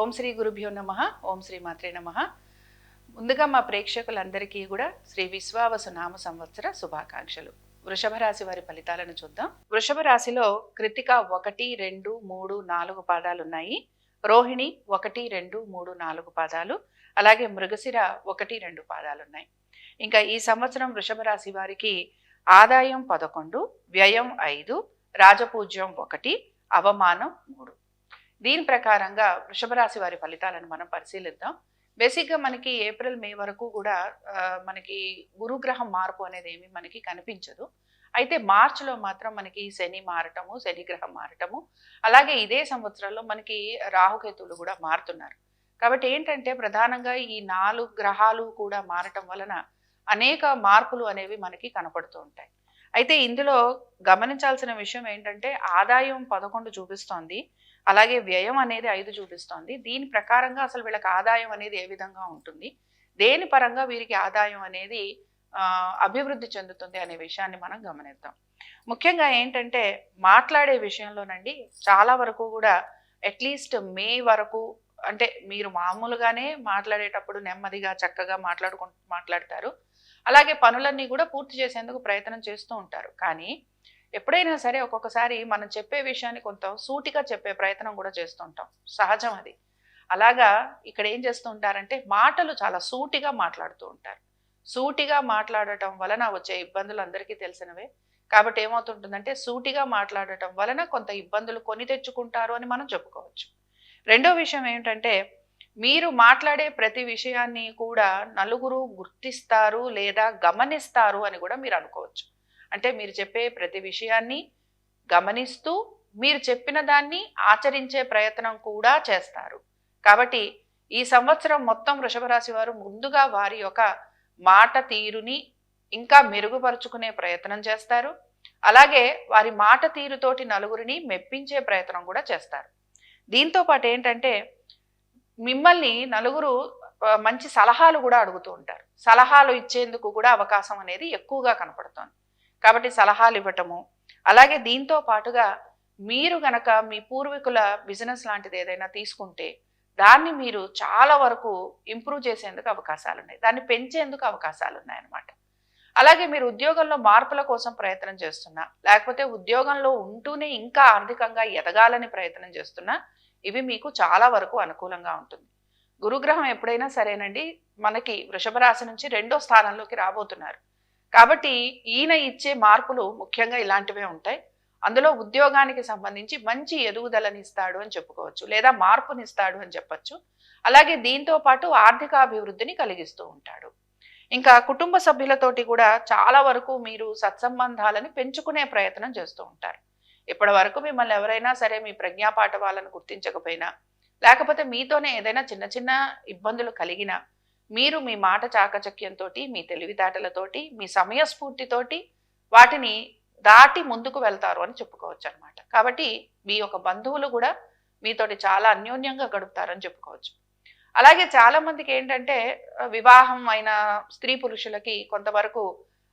ఓం శ్రీ గురుభ్యో నమ ఓం శ్రీ మాత్రే నమ. ముందుగా మా ప్రేక్షకులందరికీ కూడా శ్రీ విశ్వావసు నామ సంవత్సర శుభాకాంక్షలు. వృషభ రాశి వారి ఫలితాలను చూద్దాం. వృషభ రాశిలో కృతిక ఒకటి రెండు మూడు నాలుగు పాదాలు ఉన్నాయి. రోహిణి ఒకటి రెండు మూడు నాలుగు పాదాలు. అలాగే మృగశిర ఒకటి రెండు పాదాలు ఉన్నాయి. ఇంకా ఈ సంవత్సరం వృషభ రాశి వారికి ఆదాయం పదకొండు వ్యయం ఐదు రాజపూజ్యం ఒకటి అవమానం మూడు. దీని ప్రకారంగా వృషభ రాశి వారి ఫలితాలను మనం పరిశీలిద్దాం. బేసిక్గా మనకి ఏప్రిల్ మే వరకు కూడా మనకి గురుగ్రహం మార్పు అనేది ఏమి మనకి కనిపించదు. అయితే మార్చిలో మాత్రం మనకి శని మారటము శనిగ్రహం మారటము అలాగే ఇదే సంవత్సరంలో మనకి రాహుకేతువులు కూడా మారుతున్నారు. కాబట్టి ఏంటంటే ప్రధానంగా ఈ నాలుగు గ్రహాలు కూడా మారటం వలన అనేక మార్పులు అనేవి మనకి కనపడుతూ ఉంటాయి. అయితే ఇందులో గమనించాల్సిన విషయం ఏంటంటే ఆదాయం పదకొండు చూపిస్తోంది. అలాగే వ్యయం అనేది ఐదు చూపిస్తోంది. దీని ప్రకారంగా అసలు వీళ్ళకి ఆదాయం అనేది ఏ విధంగా ఉంటుంది? దేని పరంగా వీరికి ఆదాయం అనేది అభివృద్ధి చెందుతుంది అనే విషయాన్ని మనం గమనిద్దాం. ముఖ్యంగా ఏంటంటే మాట్లాడే విషయంలోనండి చాలా వరకు కూడా అట్లీస్ట్ మే వరకు అంటే మీరు మామూలుగానే మాట్లాడేటప్పుడు నెమ్మదిగా చక్కగా మాట్లాడుకు మాట్లాడతారు. అలాగే పనులన్నీ కూడా పూర్తి చేసేందుకు ప్రయత్నం చేస్తూ ఉంటారు. కానీ ఎప్పుడైనా సరే ఒక్కొక్కసారి మనం చెప్పే విషయాన్ని కొంత సూటిగా చెప్పే ప్రయత్నం కూడా చేస్తుంటాం. సహజం అది. అలాగా ఇక్కడ ఏం చేస్తూ ఉంటారంటే మాటలు చాలా సూటిగా మాట్లాడుతూ ఉంటారు. సూటిగా మాట్లాడటం వలన వచ్చే ఇబ్బందులు అందరికీ తెలిసినవే. కాబట్టి ఏమవుతుంటుందంటే సూటిగా మాట్లాడటం వలన కొంత ఇబ్బందులు కొని తెచ్చుకుంటారు అని మనం చెప్పుకోవచ్చు. రెండో విషయం ఏమిటంటే మీరు మాట్లాడే ప్రతి విషయాన్ని కూడా నలుగురు గుర్తిస్తారు లేదా గమనిస్తారు అని కూడా మీరు అనుకోవచ్చు. అంటే మీరు చెప్పే ప్రతి విషయాన్ని గమనిస్తూ మీరు చెప్పిన దాన్ని ఆచరించే ప్రయత్నం కూడా చేస్తారు. కాబట్టి ఈ సంవత్సరం మొత్తం వృషభరాశి వారు ముందుగా వారి యొక్క మాట తీరుని ఇంకా మెరుగుపరుచుకునే ప్రయత్నం చేస్తారు. అలాగే వారి మాట తీరుతోటి నలుగురిని మెప్పించే ప్రయత్నం కూడా చేస్తారు. దీంతో పాటు ఏంటంటే మిమ్మల్ని నలుగురు మంచి సలహాలు కూడా అడుగుతూ ఉంటారు. సలహాలు ఇచ్చేందుకు కూడా అవకాశం అనేది ఎక్కువగా కనపడుతోంది. కాబట్టి సలహాలు ఇవ్వటము. అలాగే దీంతో పాటుగా మీరు గనక మీ పూర్వీకుల బిజినెస్ లాంటిది ఏదైనా తీసుకుంటే దాన్ని మీరు చాలా వరకు ఇంప్రూవ్ చేసేందుకు అవకాశాలు ఉన్నాయి. దాన్ని పెంచేందుకు అవకాశాలు ఉన్నాయన్నమాట. అలాగే మీరు ఉద్యోగంలో మార్పుల కోసం ప్రయత్నం చేస్తున్నా లేకపోతే ఉద్యోగంలో ఉంటూనే ఇంకా ఆర్థికంగా ఎదగాలని ప్రయత్నం చేస్తున్నా ఇవి మీకు చాలా వరకు అనుకూలంగా ఉంటుంది. గురుగ్రహం ఎప్పుడైనా సరేనండి మనకి వృషభ రాశి నుంచి రెండో స్థానంలోకి రాబోతున్నారు. కాబట్టి ఈయన ఇచ్చే మార్పులు ముఖ్యంగా ఇలాంటివే ఉంటాయి. అందులో ఉద్యోగానికి సంబంధించి మంచి ఎదుగుదలని ఇస్తాడు అని చెప్పుకోవచ్చు లేదా మార్పునిస్తాడు అని చెప్పొచ్చు. అలాగే దీంతో పాటు ఆర్థిక అభివృద్ధిని కలిగిస్తూ ఉంటాడు. ఇంకా కుటుంబ సభ్యులతోటి కూడా చాలా వరకు మీరు సత్సంబంధాలను పెంచుకునే ప్రయత్నం చేస్తూ ఉంటారు. ఇప్పటి వరకు మిమ్మల్ని ఎవరైనా సరే మీ ప్రజ్ఞాపాఠ వాళ్ళని గుర్తించకపోయినా లేకపోతే మీతోనే ఏదైనా చిన్న చిన్న ఇబ్బందులు కలిగినా మీరు మీ మాట చాకచక్యంతో మీ తెలివితేటలతోటి మీ సమయస్ఫూర్తితోటి వాటిని దాటి ముందుకు వెళ్తారు అని చెప్పుకోవచ్చు అనమాట కాబట్టి మీ యొక్క బంధువులు కూడా మీతోటి చాలా అన్యోన్యంగా గడుపుతారని చెప్పుకోవచ్చు. అలాగే చాలా మందికి ఏంటంటే వివాహం అయిన స్త్రీ పురుషులకి కొంతవరకు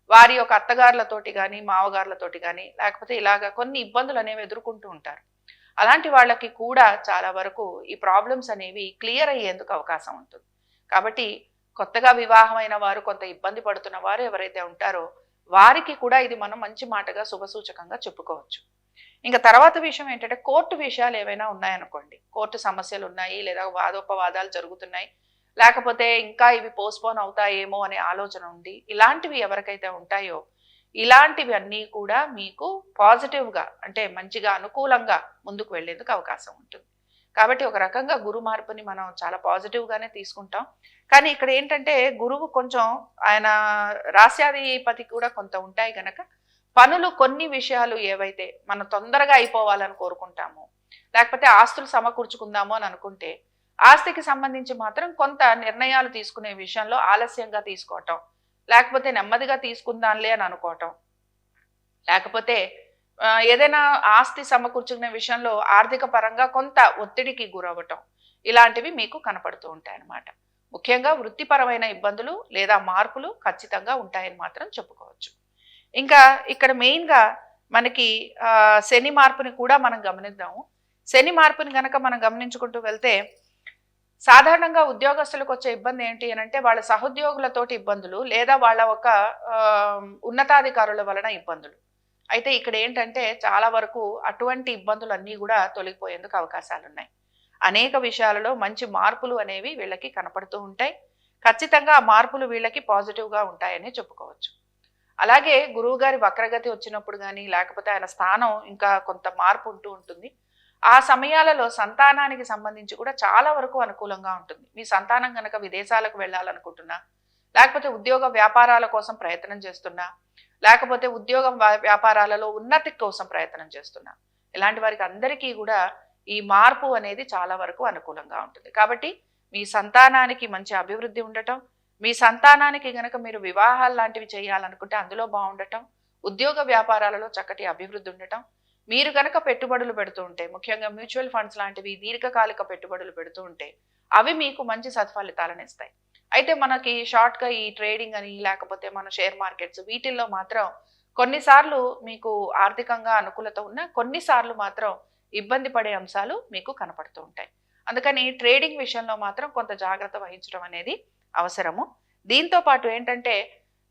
వారి యొక్క అత్తగారులతోటి కానీ మావగారులతోటి కానీ లేకపోతే ఇలాగ కొన్ని ఇబ్బందులు అనేవి ఎదుర్కొంటూ ఉంటారు. అలాంటి వాళ్ళకి కూడా చాలా వరకు ఈ ప్రాబ్లమ్స్ అనేవి క్లియర్ అయ్యేందుకు అవకాశం ఉంటుంది. కాబట్టి కొత్తగా వివాహమైన వారు కొంత ఇబ్బంది పడుతున్న వారు ఎవరైతే ఉంటారో వారికి కూడా ఇది మనం మంచి మాటగా శుభసూచకంగా చెప్పుకోవచ్చు. ఇంకా తర్వాత విషయం ఏంటంటే కోర్టు విషయాలు ఏవైనా ఉన్నాయనుకోండి. కోర్టు సమస్యలు ఉన్నాయి లేదా వాదోపవాదాలు జరుగుతున్నాయి. లేకపోతే ఇంకా ఇవి పోస్ట్పోన్ అవుతాయేమో అనే ఆలోచన ఉంది ఇలాంటివి ఎవరికైతే ఉంటాయో ఇలాంటివి అన్నీ కూడా మీకు పాజిటివ్గా అంటే మంచిగా అనుకూలంగా ముందుకు వెళ్ళేందుకు అవకాశం ఉంటుంది. కాబట్టి ఒక రకంగా గురు మార్పుని మనం చాలా పాజిటివ్గానే తీసుకుంటాం. కానీ ఇక్కడ ఏంటంటే గురువు కొంచెం ఆయన రాస్యాధిపతి కూడా కొంత ఉంటాయి కనుక పనులు కొన్ని విషయాలు ఏవైతే మనం తొందరగా అయిపోవాలని కోరుకుంటాము లేకపోతే ఆస్తులు సమకూర్చుకుందాము అని అనుకుంటే ఆస్తికి సంబంధించి మాత్రం కొంత నిర్ణయాలు తీసుకునే విషయంలో ఆలస్యంగా తీసుకోవటం లేకపోతే నెమ్మదిగా తీసుకుందాంలే అని అనుకోవటం లేకపోతే ఏదైనా ఆస్తి సమకూర్చుకునే విషయంలో ఆర్థిక పరంగా కొంత ఒత్తిడికి గురవ్వటం ఇలాంటివి మీకు కనపడుతూ ఉంటాయి అన్నమాట ముఖ్యంగా వృత్తిపరమైన ఇబ్బందులు లేదా మార్పులు ఖచ్చితంగా ఉంటాయని మాత్రం చెప్పుకోవచ్చు. ఇంకా ఇక్కడ మెయిన్గా మనకి శని మార్పుని కూడా మనం గమనిద్దాము. శని మార్పుని గనక మనం గమనించుకుంటూ వెళ్తే సాధారణంగా ఉద్యోగస్తులకు వచ్చే ఇబ్బంది ఏంటి అని అంటే వాళ్ళ సహోద్యోగులతోటి ఇబ్బందులు లేదా వాళ్ళ ఒక ఉన్నతాధికారుల వలన ఇబ్బందులు. అయితే ఇక్కడ ఏంటంటే చాలా వరకు అటువంటి ఇబ్బందులు అన్నీ కూడా తొలగిపోయేందుకు అవకాశాలు ఉన్నాయి అనేక విషయాలలో మంచి మార్పులు అనేవి వీళ్ళకి కనపడుతూ ఉంటాయి. ఖచ్చితంగా ఆ మార్పులు వీళ్ళకి పాజిటివ్గా ఉంటాయని చెప్పుకోవచ్చు. అలాగే గురువు గారి వక్రగతి వచ్చినప్పుడు కానీ లేకపోతే ఆయన స్థానం ఇంకా కొంత మార్పు ఉంటూ ఉంటుంది. ఆ సమయాలలో సంతానానికి సంబంధించి కూడా చాలా వరకు అనుకూలంగా ఉంటుంది. మీ సంతానం కనుక విదేశాలకు వెళ్ళాలనుకుంటున్నా లేకపోతే ఉద్యోగ వ్యాపారాల కోసం ప్రయత్నం చేస్తున్నా లేకపోతే ఉద్యోగం వ్యా- వ్యాపారాలలో ఉన్నతి కోసం ప్రయత్నం చేస్తున్నా. ఇలాంటి వారికి అందరికీ కూడా ఈ మార్పు అనేది చాలా వరకు అనుకూలంగా ఉంటుంది. కాబట్టి మీ సంతానానికి మంచి అభివృద్ధి ఉండటం మీ సంతానానికి గనక మీరు వివాహాలు లాంటివి చేయాలనుకుంటే అందులో బాగుండటం ఉద్యోగ వ్యాపారాలలో చక్కటి అభివృద్ధి ఉండటం మీరు కనుక పెట్టుబడులు పెడుతూ ఉంటే ముఖ్యంగా మ్యూచువల్ ఫండ్స్ లాంటివి దీర్ఘకాలిక పెట్టుబడులు పెడుతూ ఉంటే అవి మీకు మంచి సత్ఫలితాలను ఇస్తాయి. అయితే మనకి షార్ట్గా ఈ ట్రేడింగ్ అని లేకపోతే మన షేర్ మార్కెట్స్ వీటిల్లో మాత్రం కొన్నిసార్లు మీకు ఆర్థికంగా అనుకూలత ఉన్న కొన్నిసార్లు మాత్రం ఇబ్బంది పడే అంశాలు మీకు కనపడుతూ ఉంటాయి. అందుకని ట్రేడింగ్ విషయంలో మాత్రం కొంత జాగ్రత్త వహించడం అనేది అవసరము. దీంతో పాటు ఏంటంటే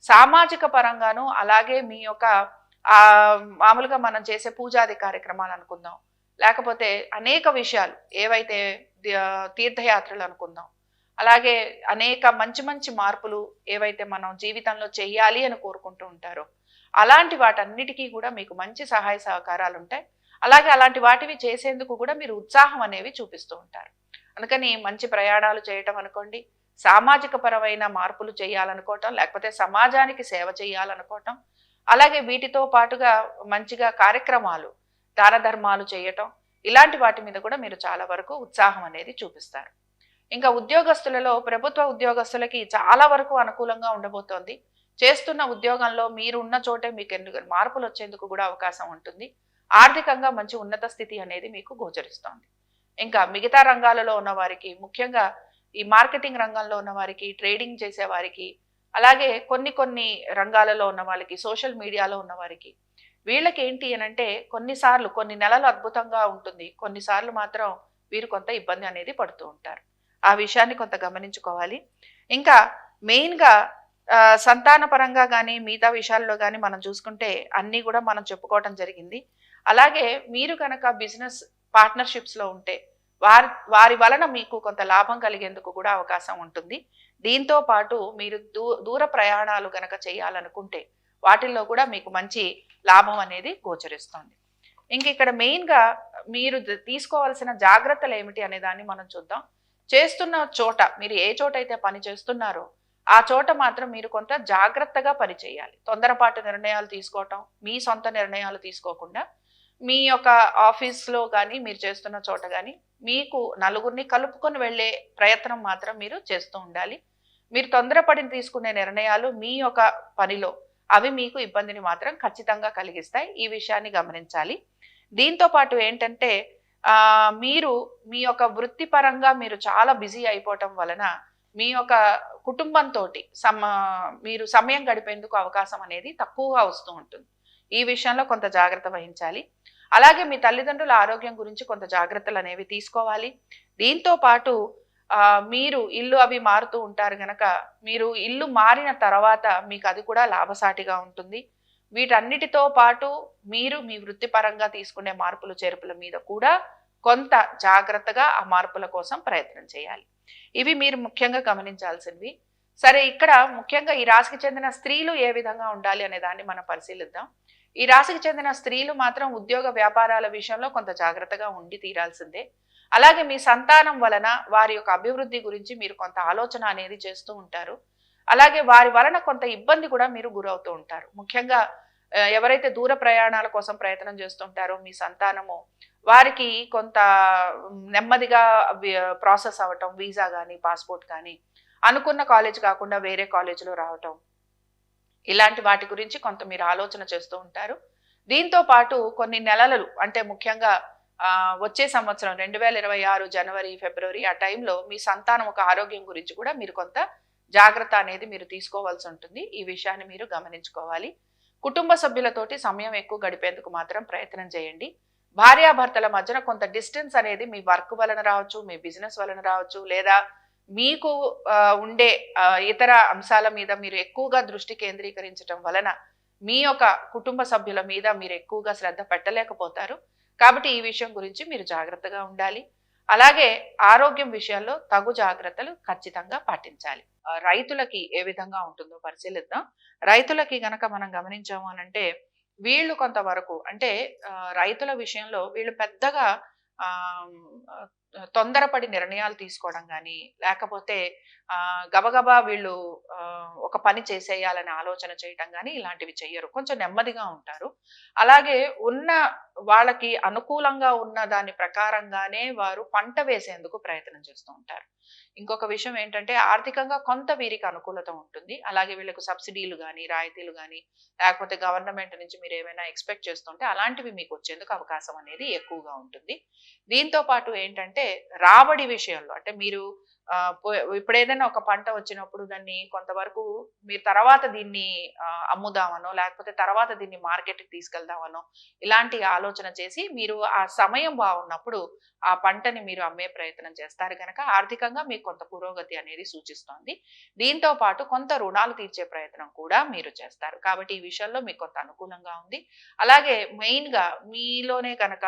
సామాజిక పరంగాను అలాగే మీ యొక్క మామూలుగా మనం చేసే పూజాది కార్యక్రమాలు అనుకుందాం లేకపోతే అనేక విషయాలు ఏవైతే తీర్థయాత్రలు అనుకుందాం అలాగే అనేక మంచి మంచి మార్పులు ఏవైతే మనం జీవితంలో చేయాలి అని కోరుకుంటూ ఉంటారో అలాంటి వాటన్నిటికీ కూడా మీకు మంచి సహాయ సహకారాలు ఉంటాయి. అలాగే అలాంటి వాటివి చేసేందుకు కూడా మీరు ఉత్సాహం అనేవి చూపిస్తూ ఉంటారు. అందుకని మంచి ప్రయాణాలు చేయటం అనుకోండి సామాజిక పరమైన మార్పులు చేయాలనుకోవటం లేకపోతే సమాజానికి సేవ చేయాలనుకోవటం అలాగే వీటితో పాటుగా మంచిగా కార్యక్రమాలు దాన ధర్మాలు చేయటం ఇలాంటి వాటి మీద కూడా మీరు చాలా వరకు ఉత్సాహం అనేది చూపిస్తారు. ఇంకా ఉద్యోగస్తులలో ప్రభుత్వ ఉద్యోగస్తులకి చాలా వరకు అనుకూలంగా ఉండబోతోంది. చేస్తున్న ఉద్యోగంలో మీరు ఉన్న చోటే మీకు ఎందుకు మార్పులు వచ్చేందుకు కూడా అవకాశం ఉంటుంది. ఆర్థికంగా మంచి ఉన్నత స్థితి అనేది మీకు గోచరిస్తోంది. ఇంకా మిగతా రంగాలలో ఉన్న వారికి ముఖ్యంగా ఈ మార్కెటింగ్ రంగంలో ఉన్న వారికి ట్రేడింగ్ చేసే వారికి అలాగే కొన్ని కొన్ని రంగాలలో ఉన్న వాళ్ళకి సోషల్ మీడియాలో ఉన్న వారికి వీళ్ళకి ఏంటి అని అంటే కొన్నిసార్లు కొన్ని నెలలు అద్భుతంగా ఉంటుంది. కొన్నిసార్లు మాత్రం వీరు కొంత ఇబ్బంది అనేది పడుతూ ఉంటారు. ఆ విషయాన్ని కొంత గమనించుకోవాలి. ఇంకా మెయిన్గా సంతానపరంగా సంతాన పరంగా కానీ మిగతా విషయాల్లో కానీ మనం చూసుకుంటే అన్నీ కూడా మనం చెప్పుకోవటం జరిగింది. అలాగే మీరు కనుక బిజినెస్ పార్ట్నర్షిప్స్లో ఉంటే వారి వారి వలన మీకు కొంత లాభం కలిగేందుకు కూడా అవకాశం ఉంటుంది. దీంతో పాటు మీరు దూ దూర ప్రయాణాలు కనుక చేయాలనుకుంటే వాటిల్లో కూడా మీకు మంచి లాభం అనేది గోచరిస్తుంది. ఇంక ఇక్కడ మెయిన్గా మీరు తీసుకోవాల్సిన జాగ్రత్తలు ఏమిటి అనే దాన్ని మనం చూద్దాం. చేస్తున్న చోట మీరు ఏ చోట అయితే పని చేస్తున్నారో ఆ చోట మాత్రం మీరు కొంత జాగ్రత్తగా పనిచేయాలి తొందరపాటు నిర్ణయాలు తీసుకోవటం మీ సొంత నిర్ణయాలు తీసుకోకుండా మీ యొక్క ఆఫీస్లో కానీ మీరు చేస్తున్న చోట కానీ మీకు నలుగురిని కలుపుకొని వెళ్ళే ప్రయత్నం మాత్రం మీరు చేస్తూ ఉండాలి. మీరు తొందరపడి తీసుకునే నిర్ణయాలు మీ యొక్క పనిలో అవి మీకు ఇబ్బందిని మాత్రం ఖచ్చితంగా కలిగిస్తాయి. ఈ విషయాన్ని గమనించాలి. దీంతో పాటు ఏంటంటే మీరు మీ యొక్క వృత్తిపరంగా మీరు చాలా బిజీ అయిపోవటం వలన మీ యొక్క కుటుంబంతో సమ మీరు సమయం గడిపేందుకు అవకాశం అనేది తక్కువగా వస్తూ ఉంటుంది. ఈ విషయంలో కొంత జాగ్రత్త వహించాలి. అలాగే మీ తల్లిదండ్రుల ఆరోగ్యం గురించి కొంత జాగ్రత్తలు అనేవి తీసుకోవాలి. దీంతో పాటు మీరు ఇల్లు అవి మారుతూ ఉంటారు గనక మీరు ఇల్లు మారిన తర్వాత మీకు అది కూడా లాభసాటిగా ఉంటుంది. వీటన్నిటితో పాటు మీరు మీ వృత్తిపరంగా తీసుకునే మార్పులు చేర్పుల మీద కూడా కొంత జాగ్రత్తగా ఆ మార్పుల కోసం ప్రయత్నం చేయాలి. ఇవి మీరు ముఖ్యంగా గమనించాల్సినవి. సరే ఇక్కడ ముఖ్యంగా ఈ రాశికి చెందిన స్త్రీలు ఏ విధంగా ఉండాలి అనే దాన్ని మనం పరిశీలిద్దాం. ఈ రాశికి చెందిన స్త్రీలు మాత్రం ఉద్యోగ వ్యాపారాల విషయంలో కొంత జాగ్రత్తగా ఉండి తీరాల్సిందే. అలాగే మీ సంతానం వలన వారి యొక్క అభివృద్ధి గురించి మీరు కొంత ఆలోచన అనేది చేస్తూ ఉంటారు. అలాగే వారి వలన కొంత ఇబ్బంది కూడా మీరు గురవుతూ ఉంటారు. ముఖ్యంగా ఎవరైతే దూర ప్రయాణాల కోసం ప్రయత్నం చేస్తుంటారో మీ సంతానము వారికి కొంత నెమ్మదిగా ప్రాసెస్ అవ్వటం వీసా కానీ పాస్పోర్ట్ కానీ అనుకున్న కాలేజ్ కాకుండా వేరే కాలేజీలో రావటం ఇలాంటి వాటి గురించి కొంత మీరు ఆలోచన చేస్తూ ఉంటారు. దీంతో పాటు కొన్ని నెలలు అంటే ముఖ్యంగా వచ్చే సంవత్సరం రెండు వేల ఇరవై ఆరు జనవరి ఫిబ్రవరి ఆ టైంలో మీ సంతానం ఒక ఆరోగ్యం గురించి కూడా మీరు కొంత జాగ్రత్త అనేది మీరు తీసుకోవాల్సి ఉంటుంది. ఈ విషయాన్ని మీరు గమనించుకోవాలి. కుటుంబ సభ్యులతోటి సమయం ఎక్కువ గడిపేందుకు మాత్రం ప్రయత్నం చేయండి. భార్యాభర్తల మధ్యన కొంత డిస్టెన్స్ అనేది మీ వర్క్ వలన రావచ్చు మీ బిజినెస్ వలన రావచ్చు లేదా మీకు ఉండే ఇతర అంశాల మీద మీరు ఎక్కువగా దృష్టి కేంద్రీకరించడం వలన మీ యొక్క కుటుంబ సభ్యుల మీద మీరు ఎక్కువగా శ్రద్ధ పెట్టలేకపోతారు. కాబట్టి ఈ విషయం గురించి మీరు జాగ్రత్తగా ఉండాలి. అలాగే ఆరోగ్యం విషయాల్లో తగు జాగ్రత్తలు ఖచ్చితంగా పాటించాలి. రైతులకి ఏ విధంగా ఉంటుందో పరిశీలిద్దాం. రైతులకి గనక మనం గమనించాము అనంటే వీళ్ళు కొంతవరకు అంటే రైతుల విషయంలో వీళ్ళు పెద్దగా ఆ తొందరపడి నిర్ణయాలు తీసుకోవడం కానీ లేకపోతే గబగబా వీళ్ళు ఒక పని చేసేయాలని ఆలోచన చేయటం కానీ ఇలాంటివి చెయ్యరు. కొంచెం నెమ్మదిగా ఉంటారు. అలాగే ఉన్న వాళ్ళకి అనుకూలంగా ఉన్న దాని ప్రకారంగానే వారు పంట వేసేందుకు ప్రయత్నం చేస్తూ ఉంటారు. ఇంకొక విషయం ఏంటంటే ఆర్థికంగా కొంత వీరికి అనుకూలత ఉంటుంది. అలాగే వీళ్ళకు సబ్సిడీలు కానీ రాయితీలు కానీ లేకపోతే గవర్నమెంట్ నుంచి మీరు ఏమైనా ఎక్స్పెక్ట్ చేస్తుంటే అలాంటివి మీకు వచ్చేందుకు అవకాశం అనేది ఎక్కువగా ఉంటుంది. దీంతో పాటు ఏంటంటే రాబడి విషయంలో అంటే మీరు ఆ, ఇప్పుడు ఏదైనా ఒక పంట వచ్చినప్పుడు దాన్ని కొంతవరకు మీరు తర్వాత దీన్ని అమ్ముదామనో లేకపోతే తర్వాత దీన్ని మార్కెట్కి తీసుకెళ్దామనో ఇలాంటి ఆలోచన చేసి మీరు ఆ సమయం బాగున్నప్పుడు ఆ పంటని మీరు అమ్మే ప్రయత్నం చేస్తారు కనుక ఆర్థికంగా మీకు కొంత పురోగతి అనేది సూచిస్తోంది. దీంతో పాటు కొంత రుణాలు తీర్చే ప్రయత్నం కూడా మీరు చేస్తారు. కాబట్టి ఈ విషయంలో మీకు కొంత అనుకూలంగా ఉంది. అలాగే మెయిన్గా మీలోనే కనుక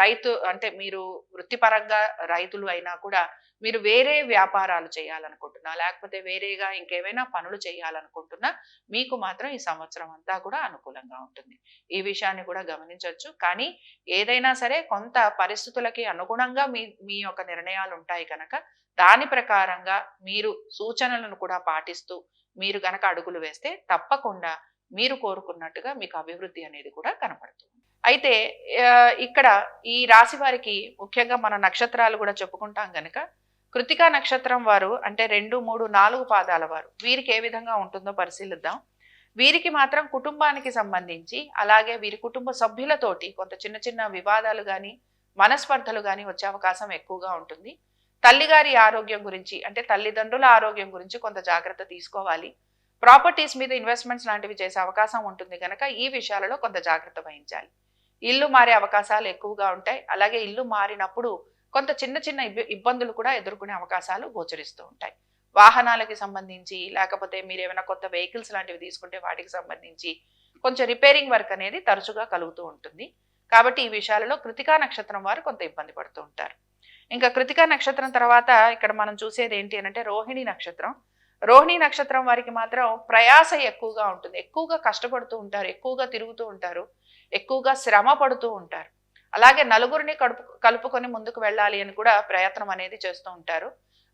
రైతు అంటే మీరు వృత్తిపరంగా రైతులు అయినా కూడా మీరు వేరే వ్యాపారాలు చేయాలనుకుంటున్నా లేకపోతే వేరేగా ఇంకేమైనా పనులు చేయాలనుకుంటున్నా మీకు మాత్రం ఈ సంవత్సరం అంతా కూడా అనుకూలంగా ఉంటుంది. ఈ విషయాన్ని కూడా గమనించవచ్చు కానీ ఏదైనా సరే కొంత పరిస్థితులకి అనుగుణంగా మీ మీ యొక్క నిర్ణయాలు ఉంటాయి కనుక దాని ప్రకారంగా మీరు సూచనలను కూడా పాటిస్తూ మీరు గనక అడుగులు వేస్తే తప్పకుండా మీరు కోరుకున్నట్టుగా మీకు అభివృద్ధి అనేది కూడా కనపడుతుంది. అయితే ఇక్కడ ఈ రాశి వారికి ముఖ్యంగా మన నక్షత్రాలు కూడా చెప్పుకుంటాం గనక కృతికా నక్షత్రం వారు అంటే రెండు మూడు నాలుగు పాదాల వారు. వీరికి ఏ విధంగా ఉంటుందో పరిశీలిద్దాం. వీరికి మాత్రం కుటుంబానికి సంబంధించి అలాగే వీరి కుటుంబ సభ్యులతోటి కొంత చిన్న చిన్న వివాదాలు కానీ మనస్పర్ధలు కానీ వచ్చే అవకాశం ఎక్కువగా ఉంటుంది. తల్లిగారి ఆరోగ్యం గురించి అంటే తల్లిదండ్రుల ఆరోగ్యం గురించి కొంత జాగ్రత్త తీసుకోవాలి. ప్రాపర్టీస్ మీద ఇన్వెస్ట్మెంట్స్ లాంటివి చేసే అవకాశం ఉంటుంది కనుక ఈ విషయాలలో కొంత జాగ్రత్త వహించాలి. ఇల్లు మారే అవకాశాలు ఎక్కువగా ఉంటాయి. అలాగే ఇల్లు మారినప్పుడు కొంత చిన్న చిన్న ఇబ్బ- ఇబ్బందులు కూడా ఎదుర్కొనే అవకాశాలు గోచరిస్తూ ఉంటాయి. వాహనాలకి సంబంధించి లేకపోతే మీరు ఏమైనా కొత్త వెహికల్స్ లాంటివి తీసుకుంటే వాటికి సంబంధించి కొంచెం రిపేరింగ్ వర్క్ అనేది తరచుగా కలుగుతూ ఉంటుంది. కాబట్టి ఈ విషయాలలో కృతికా నక్షత్రం వారు కొంత ఇబ్బంది పడుతూ ఉంటారు. ఇంకా కృతికా నక్షత్రం తర్వాత ఇక్కడ మనం చూసేది ఏంటి అని అంటే రోహిణి నక్షత్రం. రోహిణి నక్షత్రం వారికి మాత్రం ప్రయాస ఎక్కువగా ఉంటుంది. ఎక్కువగా కష్టపడుతూ ఉంటారు. ఎక్కువగా తిరుగుతూ ఉంటారు. ఎక్కువగా శ్రమ పడుతూ ఉంటారు. అలాగే నలుగురిని కడుపు కలుపుకొని ముందుకు వెళ్ళాలి అని కూడా ప్రయత్నం అనేది చేస్తూ ఉంటారు.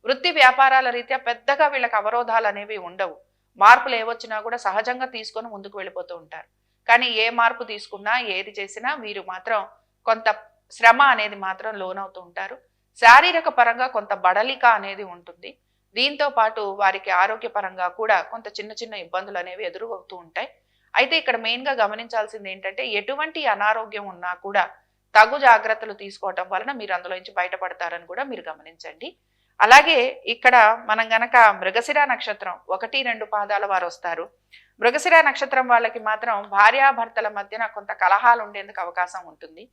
వృత్తి వ్యాపారాల రీత్యా పెద్దగా వీళ్ళకి అవరోధాలు అనేవి ఉండవు. మార్పులు ఏవొచ్చినా కూడా సహజంగా తీసుకొని ముందుకు వెళ్ళిపోతూ ఉంటారు. కానీ ఏ మార్పు తీసుకున్నా ఏది చేసినా వీరు మాత్రం కొంత శ్రమ అనేది మాత్రం లోనవుతూ ఉంటారు. శారీరక పరంగా కొంత బడలిక అనేది ఉంటుంది. దీంతో పాటు వారికి ఆరోగ్యపరంగా కూడా కొంత చిన్న చిన్న ఇబ్బందులు అనేవి ఎదురవుతూ ఉంటాయి. అయితే ఇక్కడ మెయిన్గా గమనించాల్సింది ఏంటంటే ఎటువంటి అనారోగ్యం ఉన్నా కూడా తగు జాగ్రత్తలు తీసుకోవటం వలన మీరు అందులో నుంచి బయటపడతారని కూడా మీరు గమనించండి. అలాగే ఇక్కడ మనం గనక మృగశిర నక్షత్రం ఒకటి రెండు పాదాల వారు వస్తారు. మృగశిర నక్షత్రం వాళ్ళకి మాత్రం భార్యాభర్తల మధ్యన కొంత కలహాలు ఉండేందుకు అవకాశం ఉంటుంది.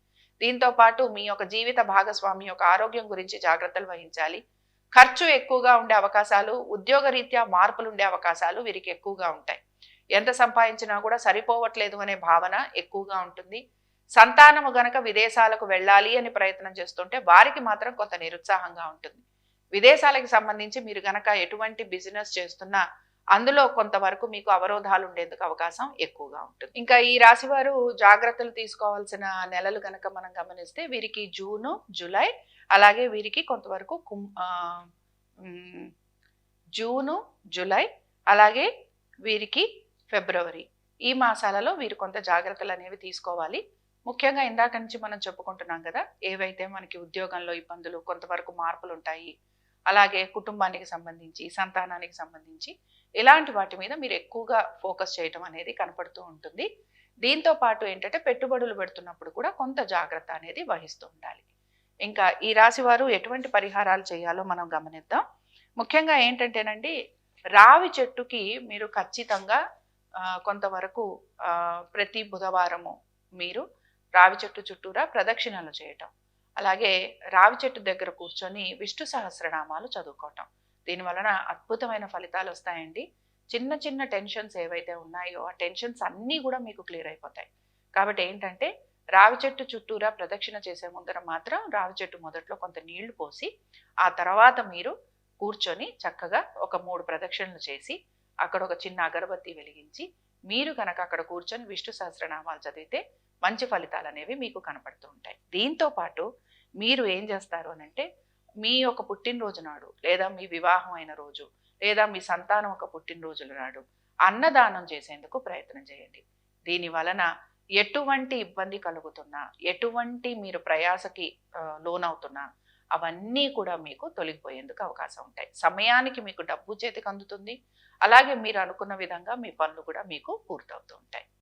దీంతో పాటు మీ యొక్క జీవిత భాగస్వామి యొక్క ఆరోగ్యం గురించి జాగ్రత్తలు వహించాలి. ఖర్చు ఎక్కువగా ఉండే అవకాశాలు ఉద్యోగ రీత్యా మార్పులు ఉండే అవకాశాలు వీరికి ఎక్కువగా ఉంటాయి. ఎంత సంపాదించినా కూడా సరిపోవట్లేదు అనే భావన ఎక్కువగా ఉంటుంది. సంతానము గనక విదేశాలకు వెళ్ళాలి అని ప్రయత్నం చేస్తుంటే వారికి మాత్రం కొంత నిరుత్సాహంగా ఉంటుంది. విదేశాలకు సంబంధించి మీరు గనక ఎటువంటి బిజినెస్ చేస్తున్నా అందులో కొంతవరకు మీకు అవరోధాలు ఉండేందుకు అవకాశం ఎక్కువగా ఉంటుంది. ఇంకా ఈ రాశి వారు జాగ్రత్తలు తీసుకోవాల్సిన నెలలు గనక మనం గమనిస్తే వీరికి జూను జూలై అలాగే వీరికి కొంతవరకు కుం జూను జూలై అలాగే వీరికి ఫిబ్రవరి. ఈ మాసాలలో వీరు కొంత జాగ్రత్తలు అనేవి తీసుకోవాలి. ముఖ్యంగా ఇందాక నుంచి మనం చెప్పుకుంటున్నాం కదా ఏవైతే మనకి ఉద్యోగంలో ఇబ్బందులు కొంతవరకు మార్పులు ఉంటాయి అలాగే కుటుంబానికి సంబంధించి సంతానానికి సంబంధించి ఇలాంటి వాటి మీద మీరు ఎక్కువగా ఫోకస్ చేయటం అనేది కనపడుతూ ఉంటుంది. దీంతో పాటు ఏంటంటే పెట్టుబడులు పెడుతున్నప్పుడు కూడా కొంత జాగ్రత్త అనేది వహిస్తూ ఉండాలి. ఇంకా ఈ రాశి వారు ఎటువంటి పరిహారాలు చేయాలో మనం గమనిద్దాం. ముఖ్యంగా ఏంటంటేనండి రావి చెట్టుకి మీరు ఖచ్చితంగా కొంతవరకు ప్రతి బుధవారము మీరు రావి చెట్టు చుట్టూరా ప్రదక్షిణలు చేయటం. అలాగే రావి చెట్టు దగ్గర కూర్చొని విష్ణు సహస్రనామాలు చదువుకోవటం. దీని వలన అద్భుతమైన ఫలితాలు వస్తాయండి. చిన్న చిన్న టెన్షన్స్ ఏవైతే ఉన్నాయో ఆ టెన్షన్స్ అన్నీ కూడా మీకు క్లియర్ అయిపోతాయి. కాబట్టి ఏంటంటే రావి చెట్టు చుట్టూరా ప్రదక్షిణ చేసే ముందర మాత్రం రావి చెట్టు మొదట్లో కొంత నీళ్ళు పోసి ఆ తర్వాత మీరు కూర్చొని చక్కగా ఒక మూడు ప్రదక్షిణలు చేసి అక్కడ ఒక చిన్న అగరబత్తి వెలిగించి మీరు కనుక అక్కడ కూర్చొని విష్ణు సహస్రనామాలు చదివితే మంచి ఫలితాలు అనేవి మీకు కనపడుతూ ఉంటాయి. దీంతో పాటు మీరు ఏం చేస్తారు అని అంటే మీ యొక్క పుట్టినరోజు నాడు లేదా మీ వివాహం అయిన రోజు లేదా మీ సంతానం ఒక పుట్టినరోజుల నాడు అన్నదానం చేసేందుకు ప్రయత్నం చేయండి. దీని వలన ఎటువంటి ఇబ్బంది కలుగుతున్నా ఎటువంటి మీరు ప్రయాసకి లోనవుతున్నా అవన్నీ కూడా మీకు తొలగిపోయేందుకు అవకాశం ఉంటాయి. సమయానికి మీకు డబ్బు చేతికి అందుతుంది. అలాగే మీరు అనుకున్న విధంగా మీ పనులు కూడా మీకు పూర్తవుతూ ఉంటాయి.